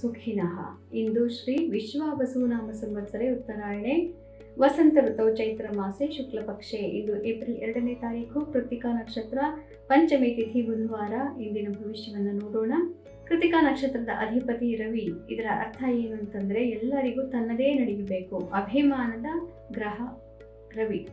ಸುಖಿನಃ. ಇಂದು ಶ್ರೀ ವಿಶ್ವಾವಸುನಾಮ ಸಂವತ್ಸರೆ ಉತ್ತರಾಯಣೆ. ವಸಂತ ಋತೌ ಚೈತ್ರ ಮಾಸೆ ಶುಕ್ಲ ಪಕ್ಷೆ. ಇದು ಏಪ್ರಿಲ್ ಎರಡನೇ ತಾರೀಕು, ಕೃತಿಕಾ ನಕ್ಷತ್ರ. ಪಂಚಮಿ ತಿಥಿ ಬುಧವಾರ. ಇಂದಿನ ಭವಿಷ್ಯವನ್ನು ನೋಡೋಣ. ಕೃತಿಕಾ ನಕ್ಷತ್ರದ ಅಧಿಪತಿ ರವಿ. ಇದರ ಅರ್ಥ ಏನು ಅಂತಂದ್ರೆ ಎಲ್ಲರಿಗೂ ತನ್ನದೇ ನಡೆಯಬೇಕು ಅಭಿಮಾನದ ಗ್ರಹ ರವಿ.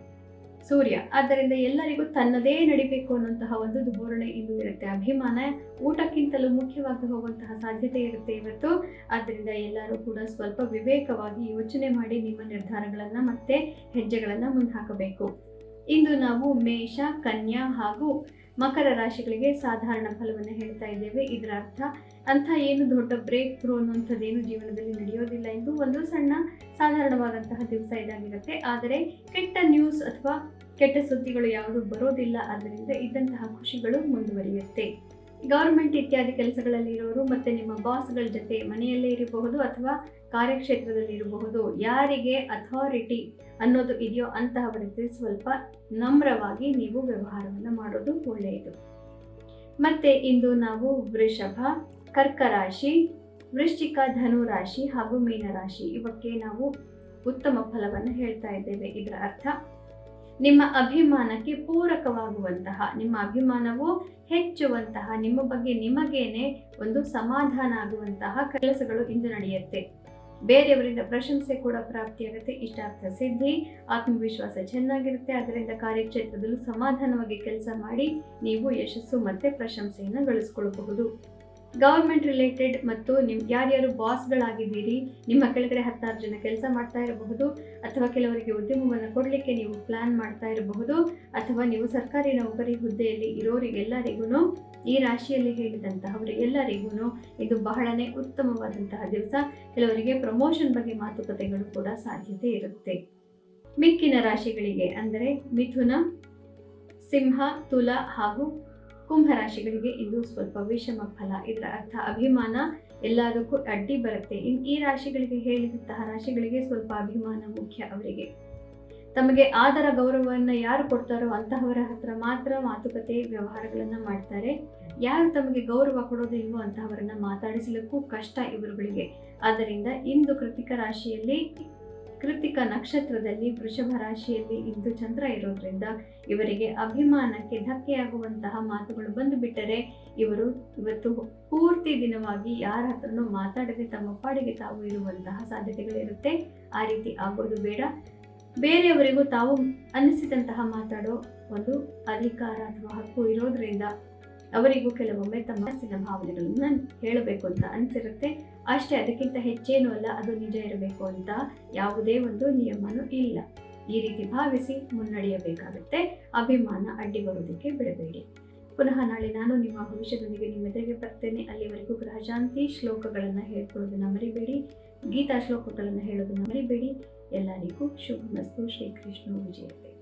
ಸೂರ್ಯ. ಆದ್ದರಿಂದ ಎಲ್ಲರಿಗೂ ತನ್ನದೇ ನಡಿಬೇಕು ಅನ್ನುವಂತಹ ಒಂದು ಧೋರಣೆ ಇಂದು ಇರುತ್ತೆ. ಅಭಿಮಾನ ಊಟಕ್ಕಿಂತಲೂ ಮುಖ್ಯವಾಗಿ ಹೋಗುವಂತಹ ಸಾಧ್ಯತೆ ಇರುತ್ತೆ ಇವತ್ತು. ಆದ್ದರಿಂದ ಎಲ್ಲರೂ ಕೂಡ ಸ್ವಲ್ಪ ವಿವೇಕವಾಗಿ ಯೋಚನೆ ಮಾಡಿ ನಿಮ್ಮ ನಿರ್ಧಾರಗಳನ್ನು ಮತ್ತೆ ಹೆಜ್ಜೆಗಳನ್ನು ಮುಂದೆ ಹಾಕಬೇಕು ಇಂದು ನಾವು ಮೇಷ, ಕನ್ಯಾ ಹಾಗೂ ಮಕರ ರಾಶಿಗಳಿಗೆ ಸಾಧಾರಣ ಫಲವನ್ನು ಹೇಳ್ತಾ ಇದ್ದೇವೆ. ಇದರ ಅರ್ಥ, ಅಂಥ ಏನು ದೊಡ್ಡ ಬ್ರೇಕ್ ಥ್ರೂ ಅನ್ನುವಂಥದ್ದೇನು ಜೀವನದಲ್ಲಿ ನಡೆಯೋದಿಲ್ಲ ಎಂದು ಒಂದು ಸಣ್ಣ ಸಾಧಾರಣವಾದಂತಹ ದಿವಸ ಇದಾಗಿರುತ್ತೆ. ಆದರೆ ಕೆಟ್ಟ ನ್ಯೂಸ್ ಅಥವಾ ಕೆಟ್ಟ ಸುದ್ದಿಗಳು ಯಾವುದು ಬರೋದಿಲ್ಲ, ಆದ್ದರಿಂದ ಇದ್ದಂತಹ ಖುಷಿಗಳು ಮುಂದುವರಿಯುತ್ತೆ. ಗೌರ್ಮೆಂಟ್ ಇತ್ಯಾದಿ ಕೆಲಸಗಳಲ್ಲಿ ಇರೋರು ಮತ್ತೆ ನಿಮ್ಮ ಬಾಸ್ಗಳ ಜೊತೆ ಮನೆಯಲ್ಲೇ ಇರಬಹುದು ಅಥವಾ ಕಾರ್ಯಕ್ಷೇತ್ರದಲ್ಲಿ ಇರಬಹುದು ಯಾರಿಗೆ ಅಥಾರಿಟಿ ಅನ್ನೋದು ಇದೆಯೋ ಅಂತಹವರ ಜೊತೆ ಸ್ವಲ್ಪ ನಮ್ರವಾಗಿ ನೀವು ವ್ಯವಹಾರವನ್ನು ಮಾಡೋದು ಒಳ್ಳೆಯದು. ಮತ್ತೆ ಇಂದು ನಾವು ವೃಷಭ ಕರ್ಕ ರಾಶಿ ವೃಶ್ಚಿಕ ಧನು ರಾಶಿ ಹಾಗೂ ಮೀನರಾಶಿ ಇವಕ್ಕೆ ನಾವು ಉತ್ತಮ ಫಲವನ್ನು ಹೇಳ್ತಾ ಇದ್ದೇವೆ. ಇದರ ಅರ್ಥ ನಿಮ್ಮ ಅಭಿಮಾನಕ್ಕೆ ಪೂರಕವಾಗುವಂತಹ, ನಿಮ್ಮ ಅಭಿಮಾನವು ಹೆಚ್ಚುವಂತಹ, ನಿಮ್ಮ ಬಗ್ಗೆ ನಿಮಗೇನೆ ಒಂದು ಸಮಾಧಾನ ಆಗುವಂತಹ ಕೆಲಸಗಳು ಇಂದು ನಡೆಯುತ್ತೆ. ಬೇರೆಯವರಿಂದ ಪ್ರಶಂಸೆ ಕೂಡ ಪ್ರಾಪ್ತಿಯಾಗುತ್ತೆ ಇಷ್ಟಾರ್ಥ ಸಿದ್ಧಿ, ಆತ್ಮವಿಶ್ವಾಸ ಚೆನ್ನಾಗಿರುತ್ತೆ. ಅದರಿಂದ ಕಾರ್ಯಕ್ಷೇತ್ರದಲ್ಲೂ ಸಮಾಧಾನವಾಗಿ ಕೆಲಸ ಮಾಡಿ, ನೀವು ಯಶಸ್ಸು ಮತ್ತೆ ಪ್ರಶಂಸೆಯನ್ನು ಗಳಿಸ್ಕೊಳ್ಬಹುದು. ಗೌರ್ಮೆಂಟ್ ರಿಲೇಟೆಡ್ ಮತ್ತು ನಿಮ್ ಯಾರ್ಯಾರು ಬಾಸ್ಗಳಾಗಿದ್ದೀರಿ ನಿಮ್ಮ ಕೆಳಗಡೆ ಹತ್ತಾರು ಜನ ಕೆಲಸ ಮಾಡ್ತಾ ಇರಬಹುದು, ಅಥವಾ ಕೆಲವರಿಗೆ ಉದ್ಯಮವನ್ನು ಕೊಡಲಿಕ್ಕೆ ನೀವು ಪ್ಲಾನ್ ಮಾಡ್ತಾ ಇರಬಹುದು, ಅಥವಾ ನೀವು ಸರ್ಕಾರಿ ನೌಕರಿ ಹುದ್ದೆಯಲ್ಲಿ ಇರೋರಿಗೆಲ್ಲರಿಗೂ ಈ ರಾಶಿಯಲ್ಲಿ ಹೇಳಿದಂತಹವರಿಗೆಲ್ಲರಿಗೂ ಇದು ಬಹಳನೇ ಉತ್ತಮವಾದಂತಹ ದಿವಸ. ಕೆಲವರಿಗೆ ಪ್ರಮೋಷನ್ ಬಗ್ಗೆ ಮಾತುಕತೆಗಳು ಕೂಡ ಸಾಧ್ಯತೆ ಇರುತ್ತೆ. ಮಿಕ್ಕಿನ ರಾಶಿಗಳಿಗೆ ಅಂದರೆ ಮಿಥುನ, ಸಿಂಹ, ತುಲ ಹಾಗೂ ಕುಂಭ ರಾಶಿಗಳಿಗೆ ಇದು ಸ್ವಲ್ಪ ವಿಷಮ ಫಲ. ಇದರ ಅರ್ಥ ಅಭಿಮಾನ ಎಲ್ಲದಕ್ಕೂ ಅಡ್ಡಿ ಬರುತ್ತೆ. ಇನ್ನು ಈ ರಾಶಿಗಳಿಗೆ ಹೇಳಿದಂತಹ ರಾಶಿಗಳಿಗೆ ಸ್ವಲ್ಪ ಅಭಿಮಾನ ಮುಖ್ಯ ಅವರಿಗೆ. ತಮಗೆ ಆದರ ಗೌರವವನ್ನು ಯಾರು ಕೊಡ್ತಾರೋ ಅಂತಹವರ ಹತ್ರ ಮಾತ್ರ ಮಾತುಕತೆ, ವ್ಯವಹಾರಗಳನ್ನು ಮಾಡ್ತಾರೆ. ಯಾರು ತಮಗೆ ಗೌರವ ಕೊಡೋದಿಲ್ವೋ ಅಂತಹವರನ್ನ ಮಾತಾಡಿಸಲಿಕ್ಕೂ ಕಷ್ಟ ಇವರುಗಳಿಗೆ. ಆದ್ದರಿಂದ ಇಂದು ಕೃತಿಕ ರಾಶಿಯಲ್ಲಿ ಕೃತಿಕ ನಕ್ಷತ್ರದಲ್ಲಿ ವೃಷಭ ರಾಶಿಯಲ್ಲಿ ಇಂದು ಚಂದ್ರ ಇರೋದ್ರಿಂದ ಇವರಿಗೆ ಅಭಿಮಾನಕ್ಕೆ ಧಕ್ಕೆಯಾಗುವಂತಹ ಮಾತುಗಳು ಬಂದು ಬಿಟ್ಟರೆ ಇವರು ಇವತ್ತು ಪೂರ್ತಿ ದಿನವಾಗಿ ಯಾರ ಹತ್ರನೂ ಮಾತಾಡದೆ ತಮ್ಮ ಪಾಡಿಗೆ ತಾವು ಇರುವಂತಹ ಸಾಧ್ಯತೆಗಳಿರುತ್ತೆ. ಆ ರೀತಿ ಆಗೋದು ಬೇಡ. ಬೇರೆಯವರಿಗೂ ತಾವು ಅನಿಸಿದಂತಹ ಮಾತಾಡೋ ಒಂದು ಅಧಿಕಾರ ಅಥವಾ ಹಕ್ಕು ಇರೋದ್ರಿಂದ ಅವರಿಗೂ ಕೆಲವೊಮ್ಮೆ ತಮ್ಮ ಮನಸ್ಸಿನ ಭಾವನೆಗಳನ್ನ ಹೇಳಬೇಕು ಅಂತ ಅನಿಸಿರುತ್ತೆ. ಅಷ್ಟೇ, ಅದಕ್ಕಿಂತ ಹೆಚ್ಚೇನೂ ಅಲ್ಲ, ಅದು ನಿಜ ಇರಬೇಕು ಅಂತ ಯಾವುದೇ ಒಂದು ನಿಯಮನೂ ಇಲ್ಲ. ಈ ರೀತಿ ಭಾವಿಸಿ ಮುನ್ನಡೆಯಬೇಕಾಗುತ್ತೆ. ಅಭಿಮಾನ ಅಡ್ಡಿ ಬರೋದಕ್ಕೆ ಬಿಡಬೇಡಿ. ಪುನಃ ನಾಳೆ ನಾನು ನಿಮ್ಮ ಭವಿಷ್ಯದೊಂದಿಗೆ ನಿಮ್ಮ ಎದುರಿಗೆ ಬರ್ತೇನೆ. ಅಲ್ಲಿವರೆಗೂ ಗ್ರಹಶಾಂತಿ ಶ್ಲೋಕಗಳನ್ನು ಹೇಳ್ಕೊಳ್ಳೋದನ್ನು ಮರಿಬೇಡಿ. ಗೀತಾ ಶ್ಲೋಕಗಳನ್ನು ಹೇಳೋದನ್ನು ಮರಿಬೇಡಿ. ಎಲ್ಲರಿಗೂ ಶುಭ ಮಸ್ತು ಶ್ರೀಕೃಷ್ಣ. ವಿಜಯತೆ.